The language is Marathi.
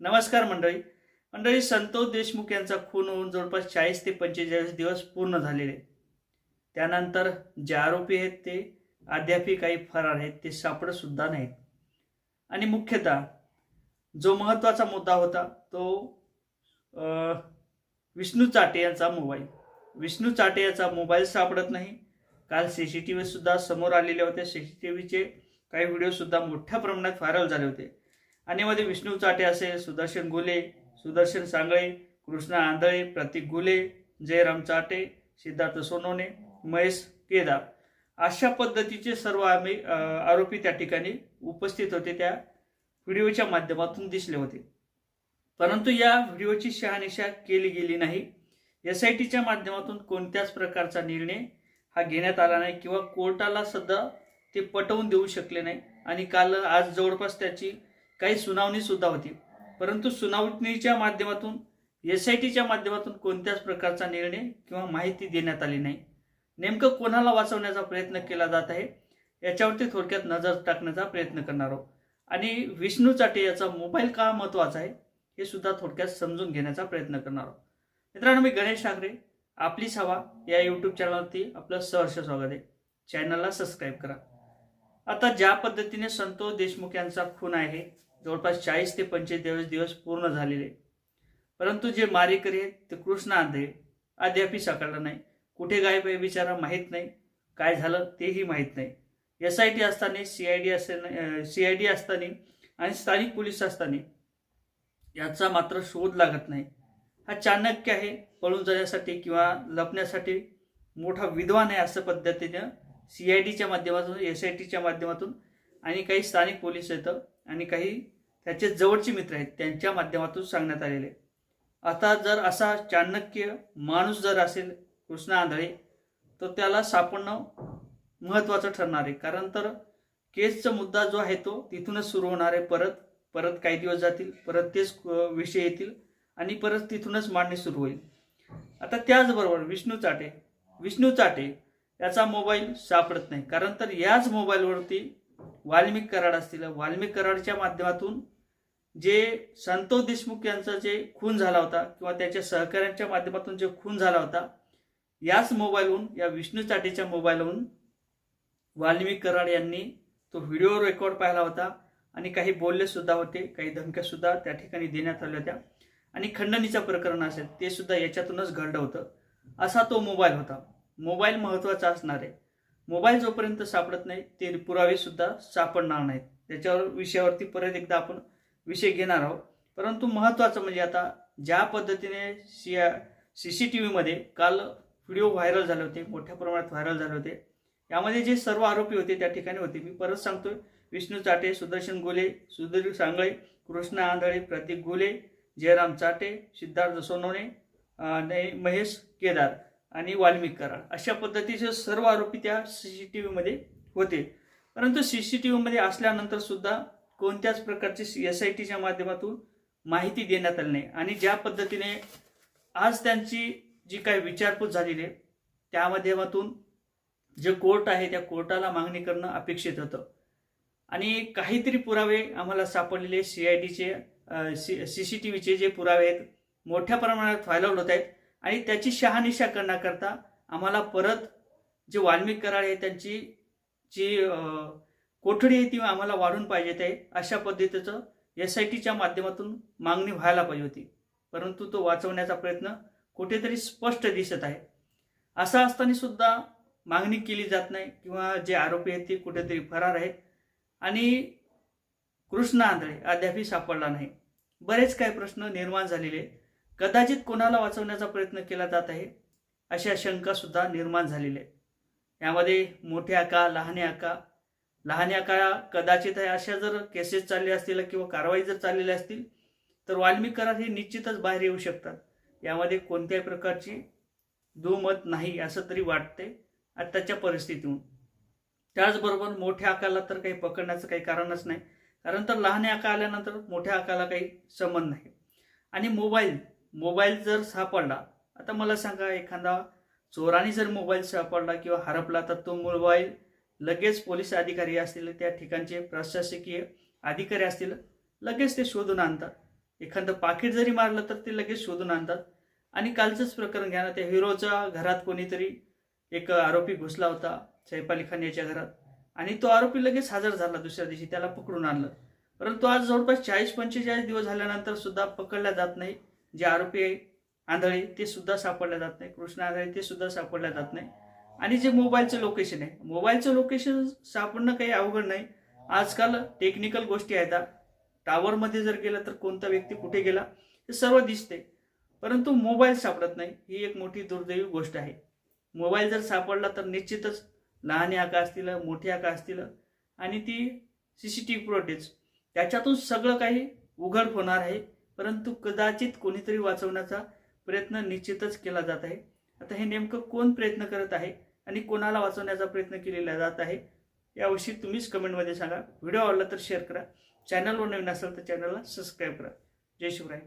नमस्कार मंडळी. मंडळी संतोष देशमुख यांचा खून होऊन जवळपास चाळीस ते पंचेचाळीस दिवस पूर्ण झालेले. त्यानंतर जे आरोपी आहेत ते अद्यापही काही फरार आहेत ते सापडतसुद्धा नाहीत. आणि मुख्यतः जो महत्त्वाचा मुद्दा होता तो विष्णू चाटे यांचा मोबाईल. विष्णू चाटे याचा मोबाईल सापडत नाही. काल सी सी टी व्हीसुद्धा समोर आलेले होते. सी सी टी व्हीचे काही व्हिडिओसुद्धा मोठ्या प्रमाणात व्हायरल झाले होते. आणि यामध्ये विष्णू चाटे असेल सुदर्शन गुले सुदर्शन सांगळे कृष्णा आंधळे प्रतीक गुले जयराम चाटे सिद्धार्थ सोनवणे महेश केदार. अशा पद्धतीचे सर्व आम्ही आरोपी त्या ठिकाणी उपस्थित होते त्या व्हिडिओच्या माध्यमातून दिसले होते. परंतु या व्हिडिओची शहानिशा केली गेली नाही. एस आय टीच्या माध्यमातून कोणत्याच प्रकारचा निर्णय हा घेण्यात आला नाही किंवा कोर्टाला सुद्धा ते पटवून देऊ शकले नाही. आणि काल आज जवळपास त्याची काही सुनावणी सुद्धा होती. परंतु सुनावणीच्या माध्यमातून एस आय टीच्या माध्यमातून कोणत्याच प्रकारचा निर्णय किंवा माहिती देण्यात आली नाही. नेमकं कोणाला वाचवण्याचा प्रयत्न केला जात आहे याच्यावरती थोडक्यात नजर टाकण्याचा प्रयत्न करणार आहोत. आणि विष्णू चाटे याचा मोबाईल का महत्त्वाचा आहे हे सुद्धा थोडक्यात समजून घेण्याचा प्रयत्न करणार आहोत. मित्रांनो मी गणेश ठाकरे आपली सवा या यूट्यूब चॅनलवरती आपलं सहर्ष स्वागत आहे. चॅनलला सबस्क्राईब करा. आता ज्या पद्धतीने संतोष देशमुख यांचा खून आहे जवळपास चाळीस ते पंचेचाळीस दिवस पूर्ण झालेले. परंतु जे मारेकरी आहेत ते कृष्ण आंधळे अद्यापही साकारलं नाही. कुठे गायब आहे बिचारा माहीत नाही. काय झालं तेही माहीत नाही. एस आय टी असताना सी आय डी असताना सी आय डी असताना आणि स्थानिक पोलीस असताना याचा मात्र शोध लागत नाही. हा चाणक्य आहे पळून जाण्यासाठी किंवा लपण्यासाठी मोठा विद्वान आहे असं पद्धतीनं सी आय डीच्या माध्यमातून एस आय टीच्या माध्यमातून आणि काही स्थानिक पोलीस येतं. आणि काही त्याचे जवळचे मित्र आहेत त्यांच्या माध्यमातून सांगण्यात आलेले आता जर असा चाणक्य माणूस जर असेल कृष्णा आंधळे तर त्याला सापडणं महत्त्वाचं ठरणार आहे. कारण तर केसचा मुद्दा जो आहे तो तिथूनच सुरू होणार आहे. परत परत काही दिवस जातील परत तेच विषय येतील आणि परत तिथूनच मांडणी सुरू होईल. आता त्याचबरोबर विष्णू चाटे विष्णू चाटे याचा मोबाईल सापडत नाही. कारण तर याच मोबाईलवरती वाल्मिक कराड असतील. वाल्मिक कराडच्या माध्यमातून जे संतोष देशमुख यांचा जे खून झाला होता किंवा त्याच्या सहकाऱ्यांच्या माध्यमातून जे खून झाला होता याच मोबाईलहून या विष्णू चाटेच्या मोबाईलहून वाल्मिक कराड यांनी तो व्हिडिओ रेकॉर्ड पाहिला होता आणि काही बोलले सुद्धा होते काही धमक्या सुद्धा त्या ठिकाणी देण्यात आल्या होत्या. आणि खंडणीचं प्रकरण असेल ते सुद्धा याच्यातूनच घडलं होतं. असा तो मोबाईल होता. मोबाईल महत्त्वाचा असणार आहे. मोबाईल जोपर्यंत सापडत नाही ते पुरावेसुद्धा सापडणार नाहीत. त्याच्यावर विषयावरती परत एकदा आपण विषय घेणार आहोत. परंतु महत्त्वाचं म्हणजे आता ज्या पद्धतीने सी सी सी टी व्हीमध्ये काल व्हिडिओ व्हायरल झाले होते मोठ्या प्रमाणात व्हायरल झाले होते यामध्ये जे सर्व आरोपी होते त्या ठिकाणी होते. मी परत सांगतोय विष्णू चाटे सुदर्शन गोले सुधीर सांगळे कृष्णा आंधळे प्रतीक गोले जयराम चाटे सिद्धार्थ सोनवणे महेश केदार. आणि वाल्मिक कराड अशा पद्धतीचे सर्व आरोपी त्या सी सी टी व्हीमध्ये होते. परंतु सी सी टी व्हीमध्ये असल्यानंतर सुद्धा कोणत्याच प्रकारची एस आय टीच्या माध्यमातून माहिती देण्यात आली नाही. आणि ज्या पद्धतीने आज त्यांची जी काही विचारपूस झालेली आहे त्या माध्यमातून जे कोर्ट आहे त्या कोर्टाला मागणी करणं अपेक्षित होतं. आणि काहीतरी पुरावे आम्हाला सापडलेले सी आय डीचे सी सी टी व्हीचे जे पुरावे आहेत मोठ्या प्रमाणात व्हायरल होत आहेत. आणि त्याची शहानिशा करण्याकरता आम्हाला परत जे वाल्मिक कराड आहे त्यांची जी कोठडी आहे ती आम्हाला वाढून पाहिजे आहे अशा पद्धतीचं एस आय टीच्या माध्यमातून मागणी व्हायला पाहिजे होती. परंतु तो वाचवण्याचा प्रयत्न कुठेतरी स्पष्ट दिसत आहे. असं असताना सुद्धा मागणी केली जात नाही किंवा जे आरोपी आहेत ते कुठेतरी फरार आहेत आणि कृष्ण आंधळे अद्यापही सापडला नाही. बरेच काही प्रश्न निर्माण झालेले कदाचित कोणाला वाचवण्याचा प्रयत्न केला जात आहे अशा शंका सुद्धा निर्माण झालेल्या आहेत यामध्ये मोठे आका लहाने आका लहाने आका कदाचित आहे अशा जर केसेस चालल्या असतील किंवा कारवाई जर चाललेल्या असतील तर वाल्मिक करार हे निश्चितच बाहेर येऊ शकतात. यामध्ये कोणत्याही प्रकारची दुमत नाही असं तरी वाटते आत्ताच्या परिस्थितीतून. त्याचबरोबर मोठ्या आकाला तर काही पकडण्याचं काही कारणच नाही कारण तर लहान आका आल्यानंतर मोठ्या आकाला काही संबंध नाही. आणि मोबाईल मोबाईल जर सापडला आता मला सांगा एखादा चोराने जर मोबाईल सापडला किंवा हरपला तर तो मोबाईल लगेच पोलीस अधिकारी असतील त्या ठिकाणचे प्रशासकीय अधिकारी असतील लगेच ते शोधून आणतात. एखादं पाकिट जरी मारलं तर ते लगेच शोधून आणतात. आणि कालचंच प्रकरण घ्या ना त्या हिरोच्या घरात कोणीतरी एक आरोपी घुसला होता सैफ अली खान याच्या घरात. आणि तो आरोपी लगेच हजर झाला दुसऱ्या दिवशी त्याला पकडून आणलं. परंतु आज जवळपास चाळीस पंचेचाळीस दिवस झाल्यानंतर सुद्धा पकडल्या जात नाही. जे आरोपी आहे आंधळे ते सुद्धा सापडल्या जात नाही. कृष्ण आंधळे ते सुद्धा सापडल्या जात नाही. आणि जे मोबाईलचं लोकेशन आहे मोबाईलचं लोकेशन सापडणं काही अवघड नाही. आजकाल टेक्निकल गोष्टी आहेत. टावरमध्ये जर गेलं तर कोणता व्यक्ती कुठे गेला हे सर्व दिसते. परंतु मोबाईल सापडत नाही ही एक मोठी दुर्दैवी गोष्ट आहे. मोबाईल जर सापडला तर निश्चितच लहान आका असतील मोठी आका असतील आणि ती C C T V footage त्याच्यातून सगळं काही उघड होणार आहे. परंतु कदाचित कोणीतरी वाचवण्याचा प्रयत्न निश्चितच केला जात आहे. आता हे नेमकं कोण प्रयत्न करत आहे आणि कोणाला वाचवण्याचा प्रयत्न केलेला जात आहे याविषयी तुम्हीच कमेंटमध्ये सांगा. व्हिडिओ आवडला तर शेअर करा. चॅनलवर नवीन असेल तर चॅनलला सबस्क्राईब करा. जय शिवराय.